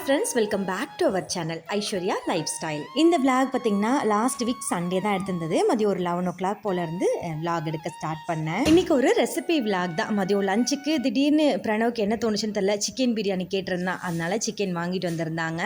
Friends welcome back to our channel Aishwarya lifestyle இந்த vlog பார்த்தீங்கன்னா last week Sunday தான் எடுத்திருந்தது. மதியம் ஒரு லெவன் ஓ கிளாக் போல இருந்து விளாக் எடுக்க ஸ்டார்ட் பண்ணேன். இன்னைக்கு ஒரு ரெசிபி விளாக் தான். மதியம் லஞ்சுக்கு திடீர்னு பிரணவுக்கு என்ன தோணுச்சுன்னு தெரியல. சிக்கன் பிரியாணி கேட்டிருந்தான் அதனால சிக்கன் வாங்கிட்டு வந்திருந்தாங்க.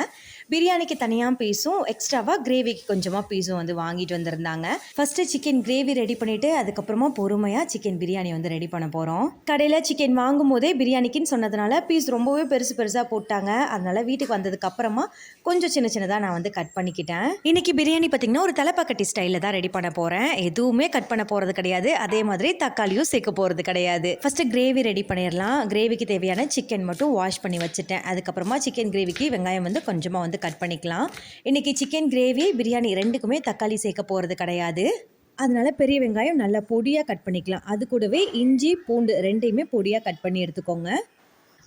பிரியாணிக்கு தனியாக பீஸும் எக்ஸ்ட்ராவாக கிரேவிக்கு கொஞ்சமாக பீஸும் வந்து வாங்கிட்டு வந்திருந்தாங்க. ஃபர்ஸ்ட் சிக்கன் கிரேவி ரெடி பண்ணிட்டு அதுக்கப்புறமா பொறுமையாக சிக்கன் பிரியாணி வந்து ரெடி பண்ண போகிறோம் கடையில் சிக்கன் வாங்கும் போதே பிரியாணிக்குன்னு சொன்னதுனால பீஸ் ரொம்பவே பெருசு பெருசாக போட்டாங்க. அதனால வீட்டுக்கு வந்ததுக்கு அப்புறமா கொஞ்சம் சின்ன சின்னதாக நான் வந்து கட் பண்ணிக்கிட்டேன். இன்னைக்கு பிரியாணி பார்த்தீங்கன்னா ஒரு தலைப்பாக்கட்டி ஸ்டைலில் தான் ரெடி பண்ண போகிறேன் எதுவுமே கட் பண்ண போகிறது கிடையாது. அதே மாதிரி தக்காளியும் சேர்க்க போகிறது கிடையாது. ஃபர்ஸ்ட் கிரேவி ரெடி பண்ணிடலாம். கிரேவிக்கு தேவையான சிக்கன் மட்டும் வாஷ் பண்ணி வச்சுட்டேன். அதுக்கப்புறமா சிக்கன் கிரேவிக்கு வெங்காயம் வந்து கொஞ்சமாக வந்து கட் பண்ணிக்கலாம். இன்றைக்கி சிக்கன் கிரேவி பிரியாணி ரெண்டுக்குமே தக்காளி சேர்க்க போகிறது கிடையாது. அதனால பெரிய வெங்காயம் நல்லா பொடியாக கட் பண்ணிக்கலாம். அது கூடவே இஞ்சி பூண்டு ரெண்டையுமே பொடியாக கட் பண்ணி எடுத்துக்கோங்க.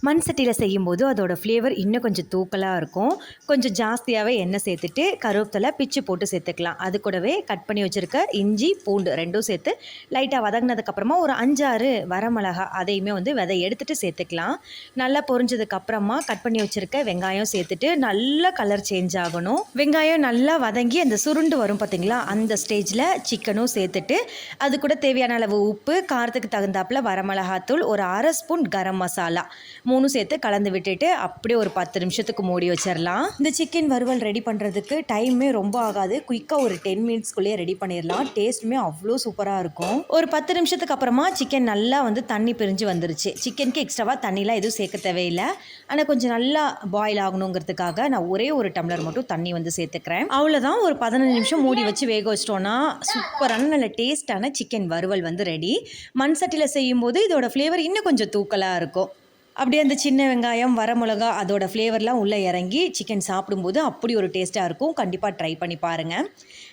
மண் சட்டியில் செய்யும்போது அதோட ஃப்ளேவர் இன்னும் கொஞ்சம் தூக்கலாக இருக்கும். கொஞ்சம் ஜாஸ்தியாகவே எண்ணெய் சேர்த்துட்டு கருவேப்பிலை பிச்சு போட்டு சேர்த்துக்கலாம். அது கூடவே கட் பண்ணி வச்சுருக்க இஞ்சி பூண்டு ரெண்டும் சேர்த்து லைட்டாக வதங்கினதுக்கப்புறமா ஒரு அஞ்சாறு வரமிளகா அதையுமே வந்து விதை எடுத்துகிட்டு சேர்த்துக்கலாம். நல்லா பொரிஞ்சதுக்கப்புறமா கட் பண்ணி வச்சுருக்க வெங்காயம் சேர்த்துட்டு நல்லா கலர் சேஞ்ச் ஆகணும். வெங்காயம் நல்லா வதங்கி அந்த சுருண்டு வரும் பார்த்தீங்களா அந்த ஸ்டேஜில் சிக்கனும் சேர்த்துட்டு அது கூட தேவையான அளவு உப்பு காரத்துக்கு தகுந்தாப்புல வரமிளகாத்தூள் ஒரு அரை ஸ்பூன் கரம் மசாலா. மூணும் சேர்த்து கலந்து விட்டுட்டு அப்படியே ஒரு பத்து நிமிஷத்துக்கு மூடி வச்சிடலாம். இந்த சிக்கன் வறுவல் ரெடி பண்ணுறதுக்கு டைமே ரொம்ப ஆகாது. குயிக்காக ஒரு டென் மினிட்ஸ்க்குள்ளேயே ரெடி பண்ணிடலாம். டேஸ்ட்டுமே அவ்வளோ சூப்பராக இருக்கும். ஒரு பத்து நிமிஷத்துக்கு அப்புறமா சிக்கன் நல்லா வந்து தண்ணி பிரிஞ்சு வந்துருச்சு. சிக்கனுக்கு எக்ஸ்ட்ராவாக தண்ணிலாம் எதுவும் சேர்க்க தேவையில்லை. ஆனால் கொஞ்சம் நல்லா பாயில் ஆகணுங்கிறதுக்காக நான் ஒரே ஒரு டம்ளர் மட்டும் தண்ணி வந்து சேர்த்துக்கிறேன். அவ்வளோதான் ஒரு பதினஞ்சு நிமிஷம் மூடி வச்சு வேக வச்சிட்டோன்னா சூப்பரான நல்ல டேஸ்டான சிக்கன் வறுவல் வந்து ரெடி மண் சட்டியில் செய்யும்போது இதோட ஃப்ளேவர் இன்னும் கொஞ்சம் தூக்கலாக இருக்கும். அப்படியே அந்த சின்ன வெங்காயம் வரமிளகா அதோட ஃப்ளேவர்லாம் உள்ளே இறங்கி சிக்கன் சாப்பிடும்போது அப்படி ஒரு டேஸ்ட்டாக இருக்கும். கண்டிப்பாக ட்ரை பண்ணி பாருங்கள்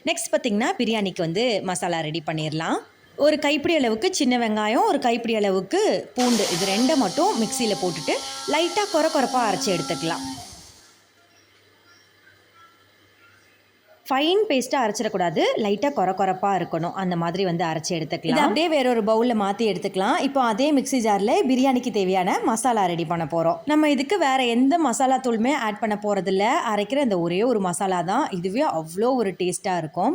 நெக்ஸ்ட் பார்த்திங்கன்னா பிரியாணிக்கு வந்து மசாலா ரெடி பண்ணிடலாம். ஒரு கைப்பிடி அளவுக்கு சின்ன வெங்காயம் ஒரு கைப்பிடி அளவுக்கு பூண்டு. இது ரெண்டை மட்டும் மிக்சியில் போட்டுட்டு லைட்டாக குறை குறைப்பாக அரைச்சி எடுத்துக்கலாம். ஃபைன் பேஸ்ட்டாக அரைச்சிடக்கூடாது. லைட்டாக குற குறப்பாக இருக்கணும். அந்த மாதிரி வந்து அரைச்சி எடுத்துக்கலாம். இது அப்படியே வேற ஒரு பவுலில் மாற்றி எடுத்துக்கலாம். இப்போ அதே மிக்ஸி ஜாரில் பிரியாணிக்கு தேவையான மசாலா ரெடி பண்ண போகிறோம் நம்ம இதுக்கு வேற எந்த மசாலா தூளுமே ஆட் பண்ண போகிறதில்ல அரைக்கிற இந்த ஒரே ஒரு மசாலா தான். இதுவே அவ்வளோ ஒரு டேஸ்ட்டாக இருக்கும்.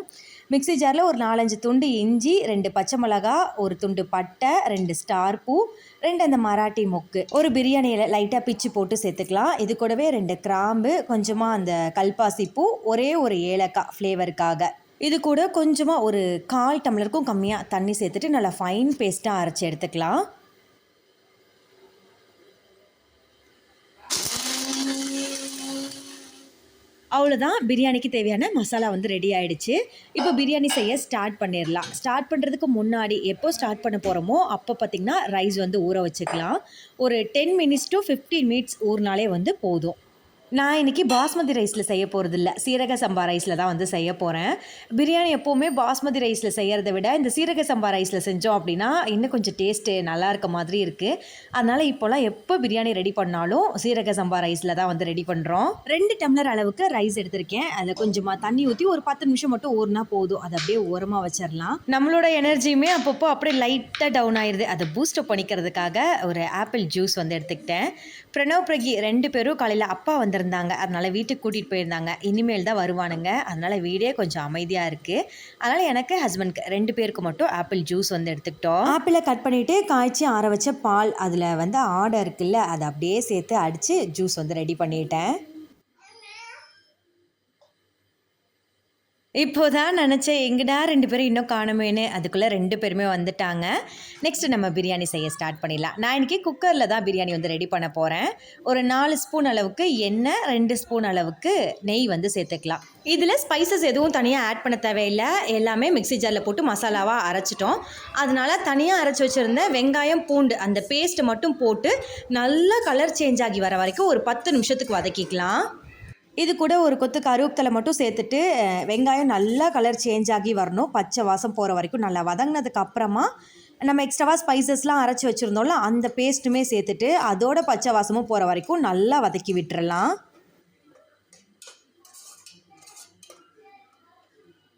மிக்ஸி ஜாரில் ஒரு நாலஞ்சு துண்டு இஞ்சி ரெண்டு பச்சை மிளகா ஒரு துண்டு பட்டை ரெண்டு ஸ்டார் பூ ரெண்டு அந்த மராட்டி மொக்கு. ஒரு பிரியாணியில் லைட்டாக பிச்சு போட்டு சேர்த்துக்கலாம். இது கூடவே ரெண்டு கிராம்பு கொஞ்சமாக அந்த கல்பாசி பூ ஒரே ஒரு ஏலக்காய் ஃப்ளேவருக்காக இது கூட கொஞ்சமாக ஒரு கால் டம்ளருக்கும் கம்மியாக தண்ணி சேர்த்துட்டு நல்லா ஃபைன் பேஸ்ட்டாக அரைச்சி எடுத்துக்கலாம். அவ்வளோதான் பிரியாணிக்கு தேவையான மசாலா வந்து ரெடி ஆகிடுச்சு இப்போ பிரியாணி செய்ய ஸ்டார்ட் பண்ணிடலாம். ஸ்டார்ட் பண்ணுறதுக்கு முன்னாடி எப்போ ஸ்டார்ட் பண்ண போகிறோமோ அப்போ பார்த்திங்கன்னா ரைஸ் வந்து ஊற வச்சுக்கலாம். ஒரு ten minutes to fifteen minutes ஊறினாலே வந்து போதும். நான் இன்றைக்கி பாஸ்மதி ரைஸில் செய்ய போகிறதில்ல சீரக சம்பா ரைஸில் தான் வந்து செய்ய போகிறேன் பிரியாணி எப்போவுமே பாஸ்மதி ரைஸில் செய்கிறத விட இந்த சீரக சம்பா ரைஸில் செஞ்சோம் அப்படின்னா இன்னும் கொஞ்சம் டேஸ்ட்டு நல்லா இருக்க மாதிரி இருக்குது அதனால் இப்போலாம் எப்போ பிரியாணி ரெடி பண்ணாலும் சீரக சம்பா ரைஸில் தான் வந்து ரெடி பண்ணுறோம் ரெண்டு டம்ளர் அளவுக்கு ரைஸ் எடுத்திருக்கேன். அதில் கொஞ்சமாக தண்ணி ஊற்றி ஒரு பத்து நிமிஷம் மட்டும் ஊறினா போதும். அதை அப்படியே ஓரமாக வச்சிடலாம் நம்மளோட எனர்ஜியுமே அப்பப்போ அப்படியே லைட்டாக டவுன் ஆயிடுது அதை பூஸ்டப் பண்ணிக்கிறதுக்காக ஒரு ஆப்பிள் ஜூஸ் வந்து எடுத்துக்கிட்டேன். பிரணவ் பிரகி ரெண்டு பேரும் காலையில் அப்பா வந்து இருந்தாங்க. அதனால் வீட்டுக்கு கூட்டிகிட்டு போயிருந்தாங்க. இனிமேல் தான் வருவானுங்க. அதனால் வீடே கொஞ்சம் அமைதியாக இருக்குது அதனால் எனக்கு ஹஸ்பண்ட்க்கு ரெண்டு பேருக்கு மட்டும் ஆப்பிள் ஜூஸ் வந்து எடுத்துக்கிட்டோம். ஆப்பிளை கட் பண்ணிவிட்டு காய்ச்சி ஆற வச்ச பால் அதில் வந்து ஆடை இருக்குல்ல அதை அப்படியே சேர்த்து அடித்து ஜூஸ் வந்து ரெடி பண்ணிட்டேன். இப்போதான் நினச்சேன் எங்கடா ரெண்டு பேரும் இன்னும் காணுமேனு அதுக்குள்ளே ரெண்டு பேருமே வந்துட்டாங்க. நெக்ஸ்ட் நம்ம பிரியாணி செய்ய ஸ்டார்ட் பண்ணிடலாம். நான் இன்றைக்கி குக்கரில் தான் பிரியாணி வந்து ரெடி பண்ண போகிறேன் ஒரு நாலு ஸ்பூன் அளவுக்கு எண்ணெய் ரெண்டு ஸ்பூன் அளவுக்கு நெய் வந்து சேர்த்துக்கலாம். இதில் ஸ்பைசஸ் எதுவும் தனியாக ஆட் பண்ண தேவையில்லை. எல்லாமே மிக்ஸி ஜாரில் போட்டு மசாலாவாக அரைச்சிட்டோம். அதனால் தனியாக அரைச்சி வச்சுருந்த வெங்காயம் பூண்டு அந்த பேஸ்ட் மட்டும் போட்டு நல்லா கலர் சேஞ்ச் ஆகி வர வரைக்கும் ஒரு பத்து நிமிஷத்துக்கு வதக்கிக்கலாம். இது கூட ஒரு கொத்து கருவேப்பிலை மட்டும் சேர்த்துட்டு வெங்காயம் நல்லா கலர் சேஞ்ச் ஆகி வரணும். பச்சை வாசம் போகிற வரைக்கும் நல்லா வதங்கினதுக்கு அப்புறமா நம்ம எக்ஸ்ட்ராவாக ஸ்பைசஸ்லாம் அரைச்சி வச்சுருந்தோம்ல அந்த பேஸ்ட்டுமே சேர்த்துட்டு அதோட பச்சை வாசமும் போகிற வரைக்கும் நல்லா வதக்கி விட்டுறலாம்.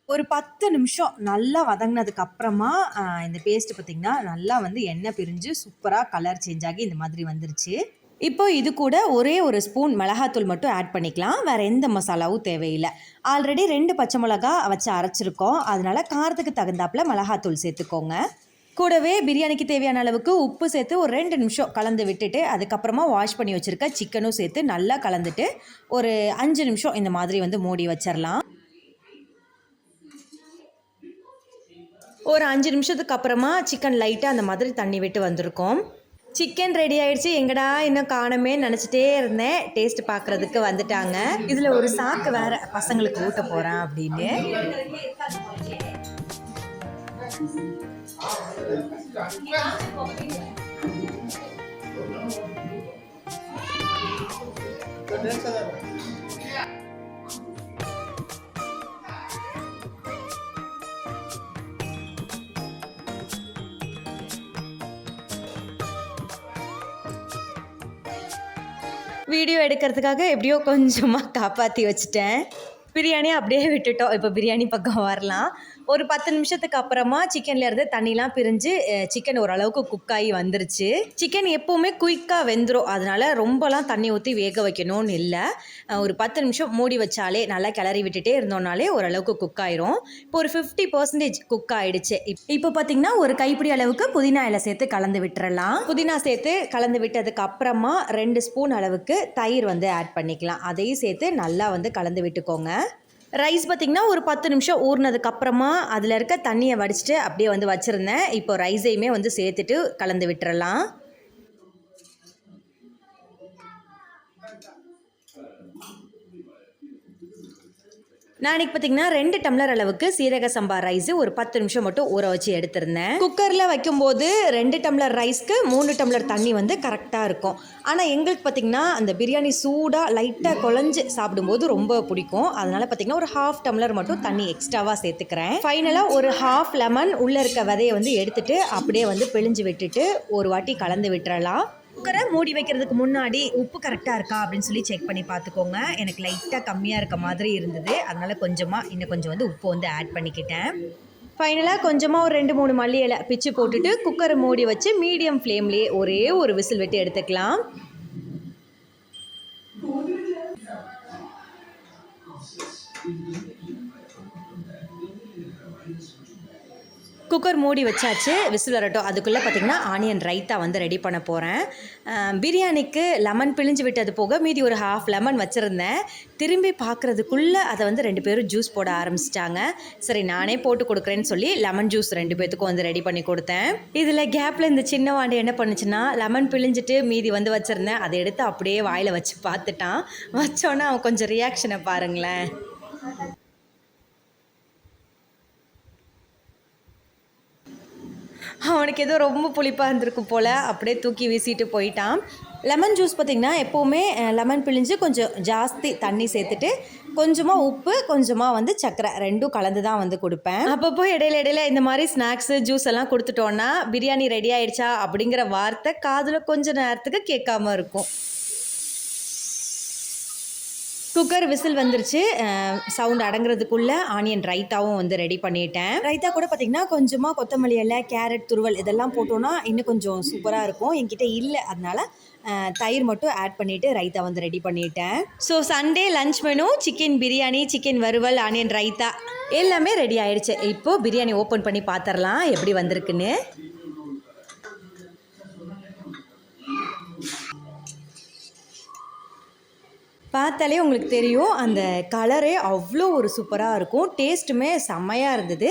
ஒரு பத்து நிமிஷம் நல்லா வதங்கினதுக்கு அப்புறமா இந்த பேஸ்ட்டு பார்த்திங்கன்னா நல்லா வந்து எண்ணெய் பிரிஞ்சு சூப்பராக கலர் சேஞ்ச் ஆகி இந்த மாதிரி வந்துருச்சு. இப்போ இது கூட ஒரே ஒரு ஸ்பூன் மிளகாத்தூள் மட்டும் ஆட் பண்ணிக்கலாம். வேறு எந்த மசாலாவும் தேவையில்லை. ஆல்ரெடி ரெண்டு பச்சை மிளகா வச்சு அரைச்சிருக்கோம். அதனால காரத்துக்கு தகுந்தாப்புல மிளகாத்தூள் சேர்த்துக்கோங்க. கூடவே பிரியாணிக்கு தேவையான அளவுக்கு உப்பு சேர்த்து ஒரு ரெண்டு நிமிஷம் கலந்து விட்டுட்டு அதுக்கப்புறமா வாஷ் பண்ணி வச்சுருக்க சிக்கனும் சேர்த்து நல்லா கலந்துட்டு ஒரு அஞ்சு நிமிஷம் இந்த மாதிரி வந்து மூடி வச்சிடலாம் ஒரு அஞ்சு நிமிஷத்துக்கு அப்புறமா சிக்கன் லைட்டாக அந்த மாதிரி தண்ணி விட்டு வந்திருக்கோம். சிக்கன் ரெடி ஆயிடுச்சு. எங்கடா இன்னும் காணமே நினச்சிட்டே இருந்தேன். டேஸ்ட் பார்க்குறதுக்கு வந்துட்டாங்க. இதில் ஒரு சாக்கு வேற பசங்களுக்கு ஊட்ட போகிறேன் அப்படின்னு. வீடியோ எடுக்கிறதுக்காக எப்படியோ கொஞ்சமாக காப்பாற்றி வச்சுட்டேன். பிரியாணி அப்படியே விட்டுட்டோம். இப்போ பிரியாணி பக்கம் வரலாம். ஒரு பத்து நிமிஷத்துக்கு அப்புறமா சிக்கன்ல இருந்து தண்ணிலாம் பிரிஞ்சு சிக்கன் ஓரளவுக்கு குக் ஆகி வந்துருச்சு. சிக்கன் எப்போவுமே குயிக்காக வெந்துடும் அதனால ரொம்பலாம் தண்ணி ஊற்றி வேக வைக்கணும்னு இல்லை. ஒரு பத்து நிமிஷம் மூடி வச்சாலே நல்லா கிளறி விட்டுட்டே இருந்தோம்னாலே ஓரளவுக்கு குக் ஆயிரும். இப்போ ஒரு ஃபிஃப்டி பர்சன்டேஜ் குக் ஆயிடுச்சு. இப்போ பார்த்தீங்கன்னா ஒரு கைப்பிடி அளவுக்கு புதினா இலை சேர்த்து கலந்து விட்டுறலாம். புதினா சேர்த்து கலந்து விட்டதுக்கு அப்புறமா ரெண்டு ஸ்பூன் அளவுக்கு தயிர் வந்து ஆட் பண்ணிக்கலாம். அதையும் சேர்த்து நல்லா வந்து கலந்து விட்டுக்கோங்க. ரைஸ் பார்த்திங்கன்னா ஒரு பத்து நிமிஷம் ஊறினதுக்கு அப்புறமா அதில் இருக்க தண்ணியை வடிச்சிட்டு அப்படியே வந்து வச்சுருந்தேன். இப்போ ரைஸையுமே வந்து சேர்த்துட்டு கலந்து விட்டுறலாம். நான் இன்னைக்கு பார்த்தீங்கன்னா ரெண்டு டம்ளர் அளவுக்கு சீரக சம்பா ரைஸ் ஒரு பத்து நிமிஷம் மட்டும் ஊற வச்சு எடுத்திருந்தேன். குக்கரில் வைக்கும்போது ரெண்டு டம்ளர் ரைஸ்க்கு மூணு டம்ளர் தண்ணி வந்து கரெக்டாக இருக்கும். ஆனால் எங்களுக்கு பார்த்தீங்கன்னா அந்த பிரியாணி சூடாக லைட்டாக குழஞ்சு சாப்பிடும்போது ரொம்ப பிடிக்கும். அதனால பார்த்தீங்கன்னா ஒரு ஹாஃப் டம்ளர் மட்டும் தண்ணி எக்ஸ்ட்ராவாக சேர்த்துக்கிறேன். ஃபைனலாக ஒரு ஹாஃப் லெமன் உள்ளே இருக்க விதையை வந்து எடுத்துட்டு அப்படியே வந்து பிழிஞ்சு விட்டுட்டு ஒரு வாட்டி கலந்து விட்டுறலாம். குக்கரை மூடி வைக்கிறதுக்கு முன்னாடி உப்பு கரெக்டாக இருக்கா அப்படின்னு சொல்லி செக் பண்ணி பார்த்துக்கோங்க. எனக்கு லைட்டாக கம்மியாக இருக்க மாதிரி இருந்தது. அதனால் கொஞ்சமாக இன்னும் கொஞ்சம் வந்து உப்பு வந்து ஆட் பண்ணிக்கிட்டேன். ஃபைனலாக கொஞ்சமாக ஒரு ரெண்டு மூணு மல்லி இலை பிச்சு போட்டுட்டு குக்கரை மூடி வச்சு மீடியம் ஃப்ளேம்லேயே ஒரே ஒரு விசில் வெட்டி எடுத்துக்கலாம். குக்கர் மூடி வச்சாச்சு விசில் வரட்டும். அதுக்குள்ளே பார்த்தீங்கன்னா ஆனியன் ரைத்தா வந்து ரெடி பண்ண போகிறேன் பிரியாணிக்கு லெமன் பிழிஞ்சு விட்டது போக மீதி ஒரு ஹாஃப் லெமன் வச்சுருந்தேன். திரும்பி பார்க்குறதுக்குள்ளே அதை வந்து ரெண்டு பேரும் ஜூஸ் போட ஆரம்பிச்சிட்டாங்க. சரி நானே போட்டு கொடுக்குறேன்னு சொல்லி லெமன் ஜூஸ் ரெண்டு பேத்துக்கும் வந்து ரெடி பண்ணி கொடுத்தேன். இதில் கேப்பில் இந்த சின்ன வாண்டி என்ன பண்ணுச்சுன்னா லெமன் பிழிஞ்சிட்டு மீதி வந்து வச்சுருந்தேன். அதை எடுத்து அப்படியே வாயில் வச்சு பார்த்துட்டான். வச்சோன்னே அவன் கொஞ்சம் ரியாக்ஷனை பாருங்களேன். அவனுக்கு ஏதோ ரொம்ப புளிப்பாக இருந்திருக்கும் போல் அப்படியே தூக்கி வீசிட்டு போயிட்டான். லெமன் ஜூஸ் பார்த்திங்கன்னா எப்போவுமே லெமன் பிழிஞ்சு கொஞ்சம் ஜாஸ்தி தண்ணி சேர்த்துட்டு கொஞ்சமாக உப்பு கொஞ்சமாக வந்து சக்கரை ரெண்டும் கலந்து தான் வந்து கொடுப்பேன். அப்பப்போ இடையில இடையில இந்த மாதிரி ஸ்நாக்ஸு ஜூஸ் எல்லாம் கொடுத்துட்டோன்னா பிரியாணி ரெடி ஆயிடுச்சா அப்படிங்கிற வார்த்தை காதில் கொஞ்ச நேரத்துக்கு கேட்காம இருக்கும். குக்கர் விசில் வந்துருச்சு. சவுண்ட் அடங்குறதுக்குள்ளே ஆனியன் ரைத்தாவும் வந்து ரெடி பண்ணிட்டேன். ரைத்தா கூட பார்த்தீங்கன்னா கொஞ்சமாக கொத்தமல்லி இலை கேரட் துருவல் இதெல்லாம் போட்டோன்னா இன்னும் கொஞ்சம் சூப்பராக இருக்கும். என்கிட்ட இல்லை. அதனால தயிர் மட்டும் ஆட் பண்ணிவிட்டு ரைத்தா வந்து ரெடி பண்ணிட்டேன். So Sunday lunch menu chicken biryani chicken வறுவல் ஆனியன் ரைத்தா எல்லாமே ரெடி ஆயிடுச்சு. இப்போது பிரியாணி ஓப்பன் பண்ணி பார்த்துடலாம் எப்படி வந்திருக்குன்னு? பார்த்தாலே உங்களுக்கு தெரியும் அந்த கலரே அவ்வளோ ஒரு சூப்பராக இருக்கும். டேஸ்ட்டுமே செம்மையாக இருந்தது.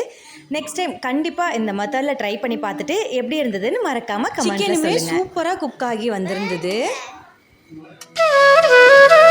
நெக்ஸ்ட் டைம் கண்டிப்பாக இந்த மெத்தடில் ட்ரை பண்ணி பார்த்துட்டு எப்படி இருந்ததுன்னு மறக்காமல் சிக்கனுமே சூப்பராக குக் ஆகி வந்திருந்தது.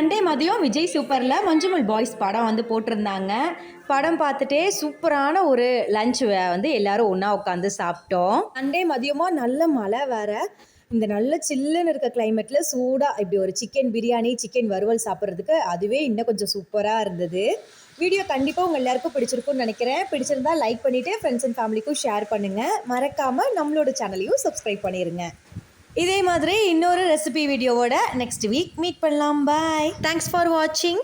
சண்டே மதியம் விஜய் சூப்பரில் மஞ்சுமல் பாய்ஸ் படம் வந்து போட்டிருந்தாங்க. படம் பார்த்துட்டே சூப்பரான ஒரு லஞ்ச் வந்து எல்லாரும் ஒன்றா உட்காந்து சாப்பிட்டோம். சண்டே மதியமாக நல்ல மழை வேற. இந்த நல்ல சில்லுன்னு இருக்க கிளைமேட்டில் சூடாக இப்படி ஒரு சிக்கன் பிரியாணி சிக்கன் வறுவல் சாப்பிட்றதுக்கு அதுவே இன்னும் கொஞ்சம் சூப்பராக இருந்தது. வீடியோ கண்டிப்பாக உங்கள் எல்லாருக்கும் பிடிச்சிருக்கும்னு நினைக்கிறேன். பிடிச்சிருந்தா லைக் பண்ணிவிட்டு ஃப்ரெண்ட்ஸ் அண்ட் ஃபேமிலிக்கும் ஷேர் பண்ணுங்கள் மறக்காமல் நம்மளோட சேனலையும் சப்ஸ்கிரைப் பண்ணிடுங்க இதே மாதிரி இன்னொரு ரெசிபி வீடியோவோட நெக்ஸ்ட் வீக் மீட் பண்ணலாம். பாய் தேங்க்ஸ் ஃபார் வாட்சிங்